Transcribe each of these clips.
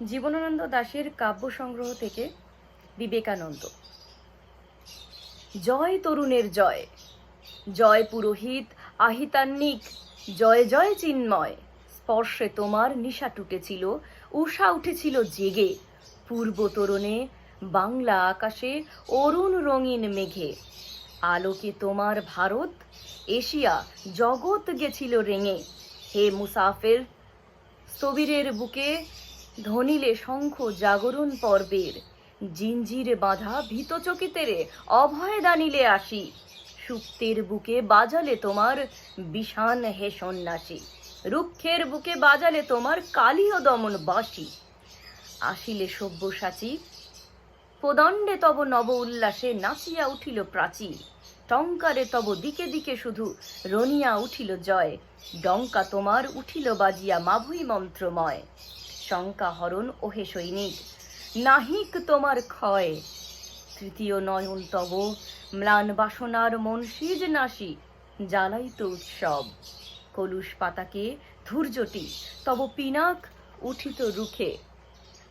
জীবনানন্দ দাশের কাব্য সংগ্রহ থেকে বিবেকানন্দ। জয় তরুণের জয় জয় পুরোহিত আহিতান্নিক জয় জয় চিন্ময়, স্পর্শে তোমার নিশা টুটেছিল উষা উঠেছিল জেগে। পূর্ব তরুণে বাংলা আকাশে অরুণ রঙিন মেঘে, আলোকে তোমার ভারত, এশিয়া, জগৎ গেছিল রেঙে। হে মুসাফের সবিরের বুকে ধনিলে শঙ্খ জাগরণ পর্বের। জিঞ্জির বাঁধা ভীতচকিতেরে অভয় দানিলে আসি। সুপ্তের বুকে বাজালে তোমার বিষান হে সন্ন্যাসী। রুক্ষের বুকে বাজালে তোমার কালীয় দমন বাসি। আসিলে সব্যসাচী, প্রদণ্ডে তব নব উল্লাসে নাচিয়া উঠিল প্রাচী। টঙ্কারে তব দিকে দিকে শুধু রনিয়া উঠিল জয়। ডঙ্কা তোমার উঠিল বাজিয়া মাভুই মন্ত্রময়। শঙ্কা হরণ ওহে সৈনিক, নাহিক তোমার ক্ষয়। তৃতীয় নয়ন তব, ম্লান বাসনার মন সিজ নাসি, জ্বালাইত উৎসব। কলুষ পাতাকে ধৈর্যটি তব পিনাক উঠিত রুখে।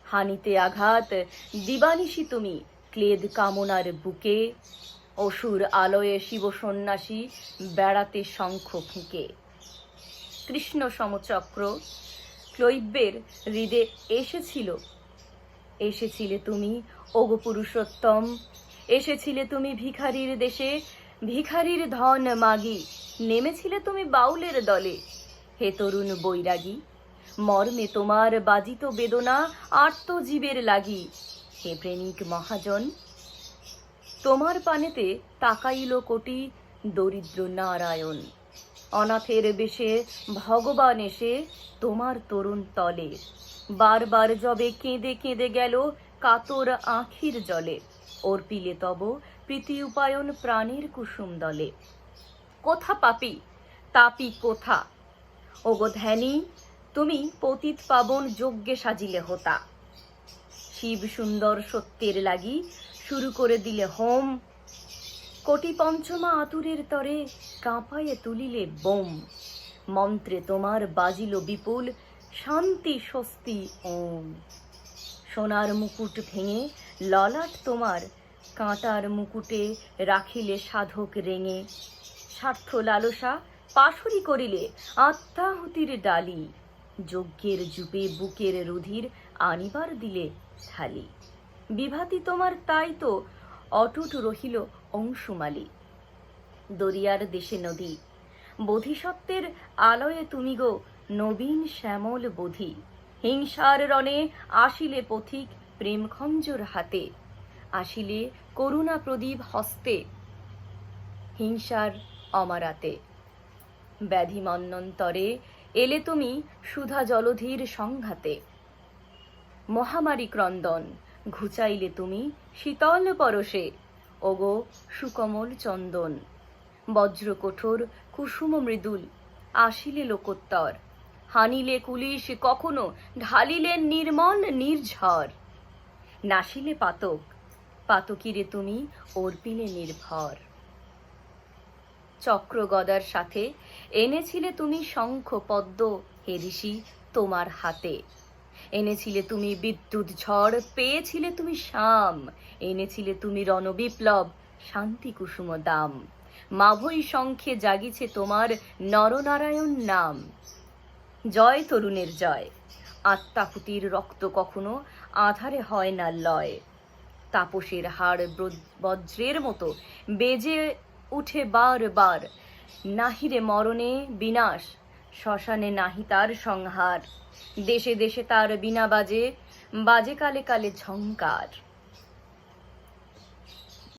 হানিতে আঘাত, দিবানিশি তুমি, ক্লেদ কামনার বুকে। অসুর আলয়ে শিব সন্ন্যাসী, বেড়াতে শঙ্খ ফুঁকে। কৃষ্ণ সমচক্র ক্লৈব্যের হৃদে এসেছিল। এসেছিলে তুমি, ওগো পুরুষোত্তম। এসেছিলে তুমি ভিখারির দেশে, ভিখারির ধন মাগি। নেমেছিলে তুমি বাউলের দলে। হে তরুণ বৈরাগী, মর্মে তোমার বাজিত বেদনা আত্মজীবের লাগি। হে প্রেমিক মহাজন, তোমার পানেতে তাকাইল কোটি দরিদ্র নারায়ণ। অনাথের বেশে ভগবান এসে তোমার তরুণ তলে। বারবার যবে কেঁদে কেঁদে গেল কাতর আখির জলে। অর্পিলে তব প্রীতি উপায়ন প্রাণের কুসুম দলে। কোথা পাপি? তাপি কোথা? ওগো ধ্যানী, তুমি পতিত পাবন যজ্ঞে সাজিলে হতা। শিব সুন্দর সত্যের লাগি শুরু করে দিলে হোম কোটি পঞ্চমা আতুরের তরে কাঁপায়ে তুলিলে বোম। মন্ত্রে তোমার বাজিল বিপুল শান্তি স্বস্তি ওম। সোনার মুকুট ভেঙে ললাট তোমার, কাঁটার মুকুটে রাখিলে সাধক রেঙে। স্বার্থ লালসা পাশরি করিলে আত্মাহুতির ডালি। যজ্ঞের জুপে বুকের রুধির আনিবার দিলে থালি বিভাতি তোমার তাই তো অটুট রহিল অংশুমালি। দরিয়ার দেশে নদী, বোধিসত্ত্বের আলয়ে তুমি গো নবীন শ্যামল বোধি। হিংসার রণে আসিলে পথিক প্রেম খঞ্জর হাতে, আসিলে করুণা প্রদীপ হস্তে, হিংসার অমারাতে। ব্যাধি মন্নন্তরে এলে তুমি সুধা জলধির সংঘাতে। মহামারী ক্রন্দন ঘুচাইলে তুমি শীতল পরশে। ওগো সুকমল চন্দন বজ্র কঠোর কুসুম মৃদুল, আসিলে লোকোত্তর, হানিলে কুলিশ কখনো ঢালিলেন নির্মল নির্ঝর। নাসিলে পাতক, পাতকিরে তুমি অর্পিলে নির্ভর। চক্র গদার সাথে এনেছিলে তুমি শঙ্খ পদ্ম, হে তোমার হাতে। এনেছিলে তুমি বিদ্যুৎ ঝড়, পেয়েছিলে তুমি শাম, এনেছিলে তুমি রণবিপ্লব, শান্তি কুসুম দাম। মাভৈ শঙ্খে জাগিছে তোমার নরনারায়ণ নাম। জয় তরুণের জয় আত্মাহুতির রক্ত কখনো আধারে হয় না লয়। তাপসের হাড় বজ্রের মতো, বেজে উঠে বার বার নাহিরে মরণে বিনাশ শ্মশানে নাহি তার সংহার। দেশে দেশে তার বিনা বাজে বাজে কালে কালে ঝঙ্কার